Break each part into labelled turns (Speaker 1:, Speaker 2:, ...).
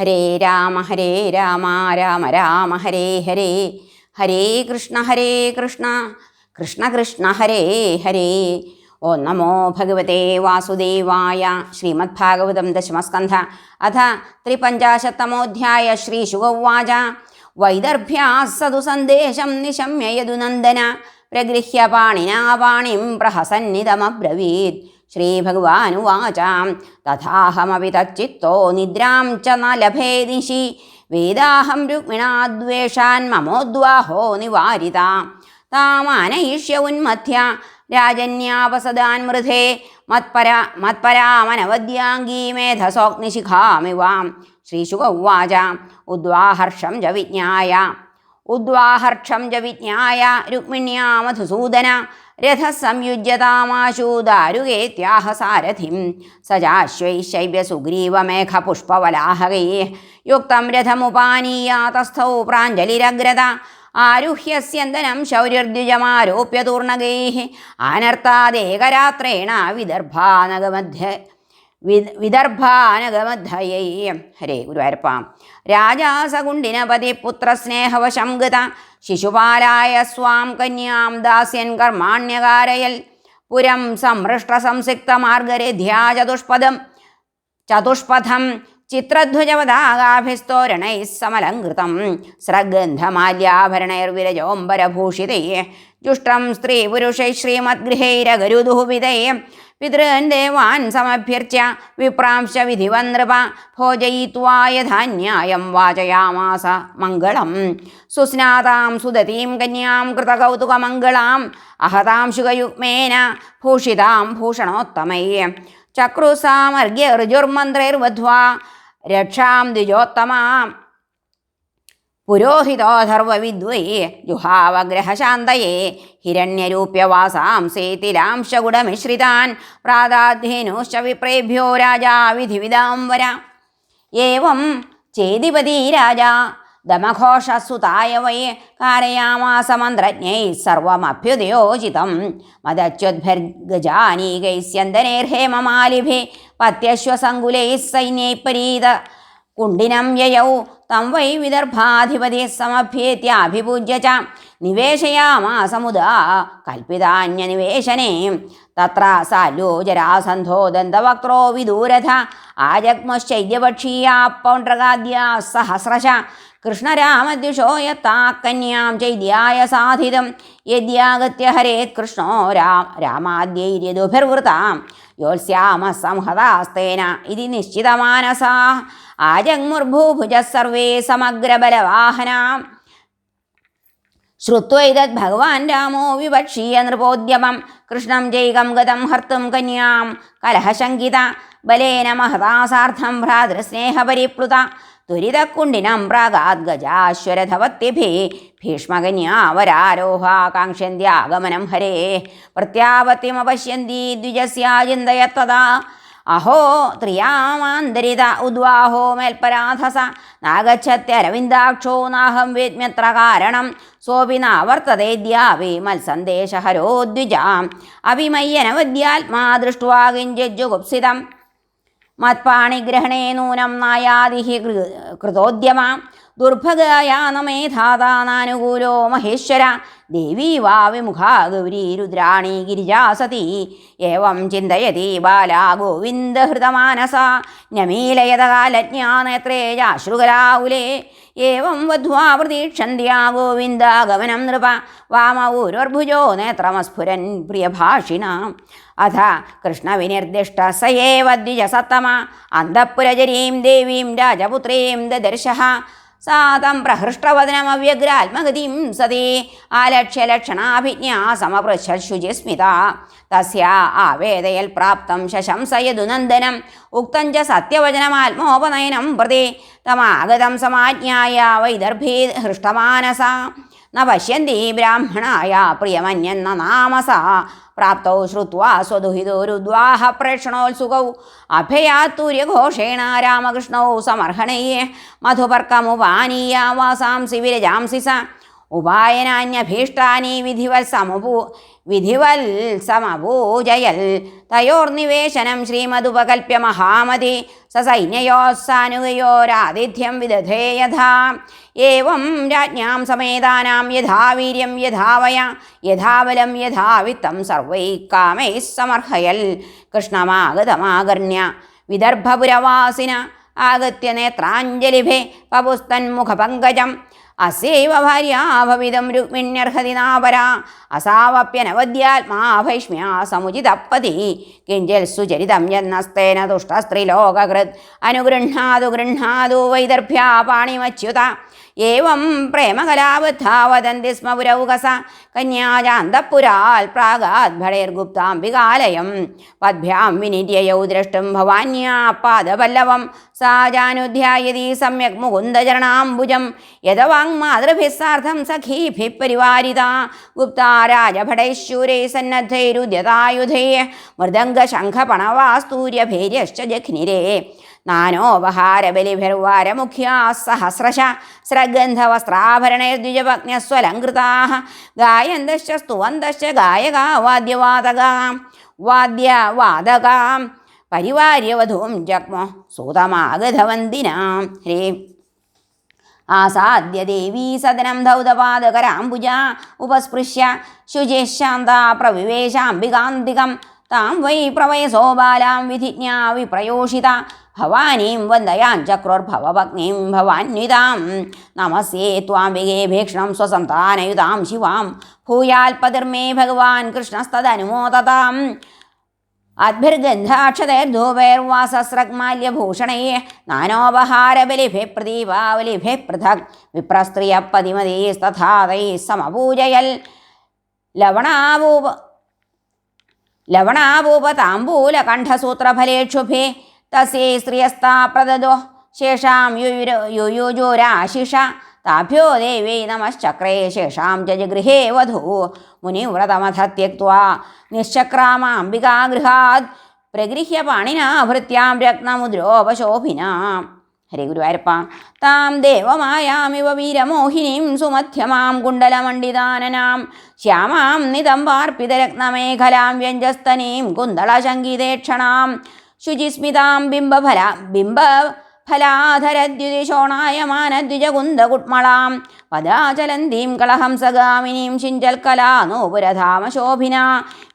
Speaker 1: ഹരേ രാമ ഹരേ രാമ രാമ രാമ ഹരേ ഹരേ. ഹരേ കൃഷ്ണ ഹരേ കൃഷ്ണ. കൃഷ്ണ കൃഷ്ണ ഹരേ ഹരേ. ഓ നമോ ഭഗവതേ വാസുദേവായ ശ്രീമദ്ഭാഗവതം ദശമസ്കന്ധ. അഥ ത്രിപഞ്ചാശത്തമോധ്യായ ശ്രീശുഗൗവാച വൈദർഭ്യാസതു സന്ദേശം നിശമ്യ യദുനന്ദന പ്രഗൃഹ്യ പാണിനാ പാണിം പ്രഹസന്നിതമബ്രവീത് ശ്രീഭഗവാനുവാച തഥാഹമപി തച്ചിത്തോ നിദ്രാം ച ന ലഭേ നിശി വേദാഹം രുക്മിണാദ്വേഷാൻ മമോദ്വാഹോ നിവാരിത. താമാനയിഷ്യ ഉന്മധ്യ. രാജന്യാപസദാൻ മൃധേ. മത്പര മത്പരാമനവദ്യാംഗീ മേധസോഗ്നിശിഖാമിവാം. ശ്രീശുക ഉവാച. ഉദ്വാഹർഷം ച വിജ്ഞായ. ഉദ്വാഹർഷം ച വിജ്ഞായ. രുക്മിണ്യാ മധുസൂദന രഥസംയുജ്യതാമാശു ദാരുകേത്യാഹ സാരഥിം സജാശ്വൈശൈവ്യ സുഗ്രീവമേഘ പുഷ്പവലാഹകൈ യുക്തം രഥമുപാനീയ തസ്ഥൗ പ്രാഞ്ജലിരഗ്രത ആരുഹ്യസ്യന്തനം ശൗര്യർദ്വിജമാരോപ്യ തൂർണകൈ ആനർത്താദേകരാത്രേണ വിദർഭാനഗമധ്യ വി- വിദർഭാനഗമധ്യയൈ ഹരേ ഗുരുവായൂരപ്പാം. രാജാസകുണ്ടിനപതി പുത്രസ്നേഹവശം ഗത ശിശുപാലായ സ്വാം കന്യാം ദാസ്യൻ കർമാണ്യകാരയൽ. പുരം സംഹൃഷ്ട സംസിക്ത മാർഗരഥ്യാ ചതുഷ്പദം ചതുഷ്പഥം ചിത്രധ്വജവദാകാഭിസ്തോരണൈः സമലംകൃതം. സ്രഗന്ധമാല്യാഭരണൈർവിരജോംബരഭൂഷിതൈ. ജുഷ്ടം സ്ത്രീപുരുഷൈ ശ്രീമദ്ഗൃഹൈരഗരുദുഹുവിതൈ പിതॄൻ ദേവാൻ സമഭ്യർച്യ വിപ്രാംശ വിധിവന്നൃപ ഭോജയിത്വായ ധാന്യായം വാചയാമാസ മംഗളം. സുസ്നാതാം സുദതീം കന്യാം കൃതകൗതുകമംഗളാം അഹതാം ശുഖയുഗ്മേന ഭൂഷിതാം ഭൂഷണോത്തമൈ. ചക്രുസാമർഗ്യ ഋജുർമന്ത്രൈർവധ്വാ രക്ഷാം ദ്വിജോത്തമാം പുരോഹിതോധർവവിദ്വൈ ജുഹാവഗ്രഹശാന്തയേ ഹിരണ്യരൂപ്യവാസാംസേതിലാംശഗുഡമിശ്രിതാൻ പ്രാതാധേനുശ്ച വിപ്രേഭ്യോ രാജാ വിധിവിദാം വര. ഏവം ചേതിപതി രാജാ ദമഘോഷസുതായ വൈ കാരയാമാസമന്ത്രജ്ഞൈ സർവമഭ്യുദയോചിതം. മദച്യുദ്ഭർഗജാനീകൈസ്യന്തനേർഹേമമാലിഭേ പത്യശ്വസങ്കുലൈः സൈന്യൈ പരീത കുണ്ടിനം യയൗ. തം വൈ വിദർഭാധിപതി സമഭ്യേത്യാഭിപൂജ്യ ച. നിവേശയാമാസമുദാ. കൽപ്പിതാന്യനിവേശനേ തത്ര സാലോചരാസന്ധോ ദന്തവക്ത്രോ വിദൂരഥ. ആജഗ്മശ്ചൈദ്യപക്ഷീയാ പൗണ്ഡ്രകാദ്യാ സഹസ്രശ കൃഷ്ണരാമദ്യുഷോ യത്താ കന്യാം ചൈദ്യായ സാധിതം. യദ്യാഗത്യ ഹരേത് കൃഷ്ണോ രാം രാമാദ്യൈര്യദുഭിർവൃതാം. യോത്സ്യാമ സംഹതാസ്തേന ഇതി നിശ്ചിതമാനസാ. ആജങ്മുർഭൂഭുജ സർവേ സമഗ്രബലവാഹനാം. ശ്രുത്വൈതത് ഭഗവാൻ രാമോ വിവക്ഷീയ നൃപോദ്യമം. കൃഷ്ണം ജൈകം ഗതം ഹർത്തും കന്യാം. കലഹശങ്കിത ബലേന മഹതാസാർത്ഥം ഭ്രാതൃസ്നേഹപരിപ്ലുത. ത്വരിതക്കുണ്ടിനം പ്രാഗാത് ഗജാശ്വരഥവത്യഭി ഭീഷ്മകന്യാവരാരോഹ കാങ്ക്ഷ്യന്ത്യാഗമനം ഹരേ പ്രത്യാപത്തിമപശ്യന്തി ദ്വിജസ്യാചിന്തയത്തതാ അഹോ ത്രിയാമാന്തരിത ഉദ്വാഹോ മേൽപരാധസ. നാഗച്ഛത്യരവിന്ദാക്ഷോ നാഹം വേദ്മ്യത്ര കാരണം. സോപി നാവർത്തതേദ്യാവി മത്സന്ദേശഹരോ ദ്വിജാം. അഭിമയ്യനവദ്യാത്മാ ദൃഷ്ട്വാ കിഞ്ചിജ്ജുഗുപ്സിതം. മത്പാണിഗ്രഹണേ നൂനം നായാതി ഹി കൃതോദ്യമ ദുർഭഗയാനമേധാതാനാനുകൂലോ മഹേശ്വര. ദേവീ വാ വിമുഖാ ഗൗരീ രുദ്രാണി ഗിരിജാസതി. ഏവം ചിന്തയതി ബാലാ ഗോവിന്ദഹൃതമാനസ നമീലയതകാലജ്ഞാനേത്രേ ജാശ്രുകലാകുലേ ഏവം വധ്വാ പ്രതീക്ഷന്ത്യാ ഗോവിന്ദാഗമനം നൃപ. വാമ ഊരോർഭുജോ നേത്രമസ്ഫുരൻ പ്രിയഭാഷിണ. അഥ കൃഷ്ണവിനിർദിഷ്ട സയേവ ദ്വിജസത്തമ. അന്തഃപുരജരീം ദേവീം രാജപുത്രീം ദദർശ. സാ തം പ്രഹൃഷ്ടവദനമവ്യഗ്രാത്മഗതിം സതി ആലക്ഷ്യ ലക്ഷണാഭിജ്ഞാ സമപൃച്ഛുചിസ്മിത തസ്യ ആവേദയൽ പ്രാപ്തം ശശംസയദുനന്ദനം ഉക്തം ച സത്യവചനമാത്മോപനയനം പ്രതി തമാഗതം സമാജ്ഞായ വൈദർഭീ ഹൃഷ്ടമാനസ. ന ബ്രാഹ്മണായ പ്രിയമന്യെന്ന നാമസ. പ്രാപ്തൗ ശ്രുവാ സ്വദുഹിതോരുദ്വാഹ പ്രേക്ഷണോത്സുകൗ. അഭയാത്തൂര്യഘോഷേണ രാമകൃഷ്ണൗ സമർഹണേ. മധുപർക്കമുപാനീയ വാസാംസി വിരജാംസി സ. ഉപായനാന്യഭീഷ്ടാനി വിധിവൽ സമപൂ വിധിവൽ സമപൂജയൽ തയോർനിവേശനം ശ്രീമതുപകൽപ്യ മഹാമതി സസൈന്യയോസ്സാനുകയോരാതിഥ്യം വിദധേ യഥാ. ഏവം രാജ്ഞാം സമേതാനാം യഥാ വീര്യം യഥാവയ. യഥാബലം യഥാവിത്തം സർവൈ കാമൈ സമർഹയൽ. കൃഷ്ണമാഗതമാകർണ്യ. വിദർഭപുരവാസിന. ആഗത്യ നേത്രാഞ്ജലിഭേ. പപുസ്തന്മുഖപങ്കജം അസ്യൈവ ഭാര്യാഭവിതം രുക്മിണ്യർഹതി നാപര. അസാവപ്യനവദ്യാത്മാ ഭൈഷ്മ്യ സമുചിതപ്പതി. കിഞ്ചൽ സുചരിതം യന്നസ്തേന തുഷ്ടസ്ത്രീലോകകൃത്. അനുഗൃഹാതു ഗൃഹാതു വൈദർഭ്യാ പാണിമച്യുത. ഏവം പ്രേമകലാബദ്ധാ വദന്തി സ്മ പുരൗകസ. കന്യാജാന്തപുരാൽ പ്രാഗാത് ഭടേർഗുപ്താംബികാലയം. പദ്ഭ്യാം വിനിര്യയൗ ദ്രഷ്ടും ഭവാന്യാ പാദപല്ലവം. സാജാനുധ്യായതി സമ്യക് മുകുന്ദചരണാംബുജം. യഥവാങ്മാതൃഭിः സഖീഭിഃ സഖീഭിः പരിവാരിത. ഗുപ്താ രാജഭടൈശൂരൈ സന്നദ്ധൈരുദ്യതായുധൈ മൃദംഗശംഖപണവാസ്തൂര്യഭൈര്യശ്ച ജഘ്നിരേ. നാനോപഹാരബലിഭിർവാരമുഖ്യാ സഹസ്രശ സ്രഗന്ധവസ്ത്രാഭരണൈർദ്വിജപജ്ഞസ്വലങ്കൃതാ ഗായന്തശ്ച സ്തുവന്തശ്ച ഗായകാ വാദ്യവാദകാ വാദ്യവാദകാം പരിവാര്യവധൂം ജഗ്മോ സൂതമാഗതവന്തിനാം ഹ്രീ. ആസാദ്യ ദേവീ സദനം ധൗതപാദകരാംബുജ ഉപസ്പൃശ്യ ശുചേശാന്ത പ്രവിവേശാംബികാന്തികം. താം വൈ പ്രവയസോ ബാലാം വിധിജ്ഞാ വിപ്രയോഷിത ഭവാനീം വന്ദയാൻ ചക്രോർഭവഭഗ്നീം ഭവാന്വിതാം. നമസ്യേ ത്വാംബികേ ഭീക്ഷണം സ്വസന്താനയുതാം ശിവാം. ഭൂയാൽപതിർമേ ഭഗവാൻ കൃഷ്ണസ്തദനുമോദതാം. അദ്ഭിർഗന്ധാക്ഷതൈർധൂപൈർവാസസ്രഗ്മാല്യഭൂഷണൈ നാനോപഹാരബലിഭി പ്രദീപാവലിഭി പൃഥക്. വിപ്രസ്ത്രിയപ്പതിമതീസ്തഥാ തൈ സമപൂജയൽ. ലവണാപൂപ ലവണാപൂപതാംബൂലകണ്ഠസൂത്രഫലേക്ഷുഭേ തസ്യൈ പ്രദദോ ശേഷാം യുയുജോരാശിഷ താഭ്യോ ദേവൈ നമശ്ചക്രേ. ശേഷാം ച ജഗൃഹേ വധൂ. മുനിവ്രതമധ ത്യക്വാ നിശ്ചക്രാമാംബികാഗൃഹാത് പ്രഗൃഹ്യ പാണിനാഭൃത്യാം രത്നമുദ്രോപശോഭിനാം. ഹരി ഗുരുവായൂരപ്പ. താം ദേവമായാമിവ വീരമോഹിനീം സുമധ്യമാം കുണ്ടലമണ്ഡിതാനനാം ശ്യാമാം നിതമ്പാർപ്പിതരത്നമേഖലാം വ്യഞ്ജസ്തനീം കുന്തളശങ്കിതേക്ഷണാം ശുചിസ്മിതാം ബിംബഫല ബിംബ ഫലാധരദ്യുതിശോണായമാനദ്വിജകുന്ദകുട്മളാം പദാചലന്തീം കളഹംസഗാമിനീം ശിഞ്ചൽക്കലാനൂപുരധാമശോഭിന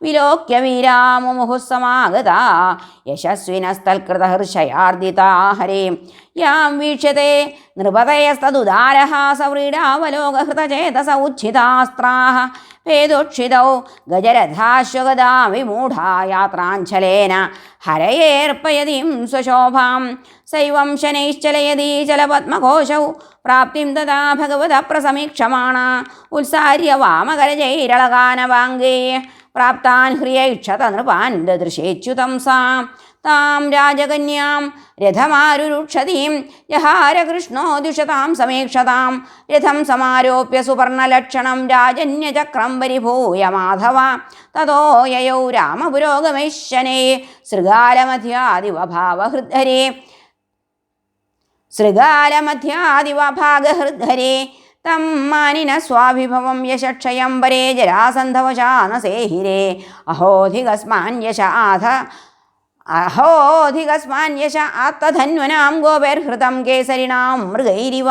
Speaker 1: വിലോക്യ വീരാമുമുഹുസമാഗത യശസ്വിനസ്തൽകൃതഹർഷയാർദിതാ ഹരേ. യാം വീക്ഷ്യത്തെ നൃപതയസ്തദുദാരः സവ്രീഡാവലോകഹൃതചേതസ ഉച്ഛിതാസ്ത്രാः വേദോക്ഷിതൗ ഗജരഥാശ്വഗതാ വിമൂഢാ യാത്രാഞ്ചലേന ഹരയേർപ്പയതിം സ്വശോഭാം സൈവം ശനൈശ്ചലയതി ചലപത്മഘോഷൗ പ്രാപ്തിം തഥാ ഭഗവത പ്രസമീക്ഷമാണ ഉത്സാര്യ വാമകരജൈരളഗാനവാംഗേ പ്രാപ്താൻ ഹ്രിയൈക്ഷത നൃപാൻ ദദൃശേച്യുതം സാ താം രാജകന്യാം രഥമാരുരുക്ഷതീം. ജഹാരകൃഷ്ണോ ദുഷതാം സമീക്ഷതാം. രഥം സമാരോപ്യ സുവർണലക്ഷണം രാജന്യചക്രം പരിഭൂയ മാധവ. തതോ യയൗ ശൃഗാലമധ്യാദിവഭാവഹൃദ്ധരെ ശൃഗാലമധ്യാദിവഭാഗഹൃദ്ധരേ തം മാനിന സ്വാഭിഭവം യശക്ഷയം വരേ ജരാസന്ധവശാനസേഹിരേ. അഹോധികസ്മാന്യശ ആധ അഹോധികസ്മാന്യശ ആത്തധന്വനാം ഗോപേർഹൃതം കേസരിണാം മൃഗൈരിവ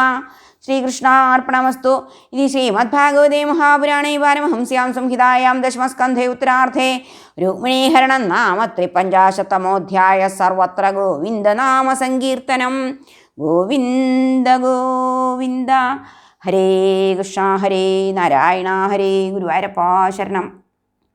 Speaker 1: ശ്രീകൃഷ്ണാർപ്പണമസ്തു. ഇത് ശ്രീമദ്ഭാഗവതേ മഹാപുരാണേ പാരമഹംസ്യാം സംഹിതായാം ദശമസ്കന്ധേ ഉത്തരാർത്ഥേ രുക്മിണീഹരണം നാമ ത്രിപഞ്ചാശത്തമോധ്യായ സർവത്ര ഗോവിന്ദനാമ സങ്കീർത്തനം. ഗോവിന്ദ ഗോവിന്ദ. ഹരേ കൃഷ്ണ ഹരേ നാരായണ ഹരേ ഗുരുവായൂരപ്പ ശരണം.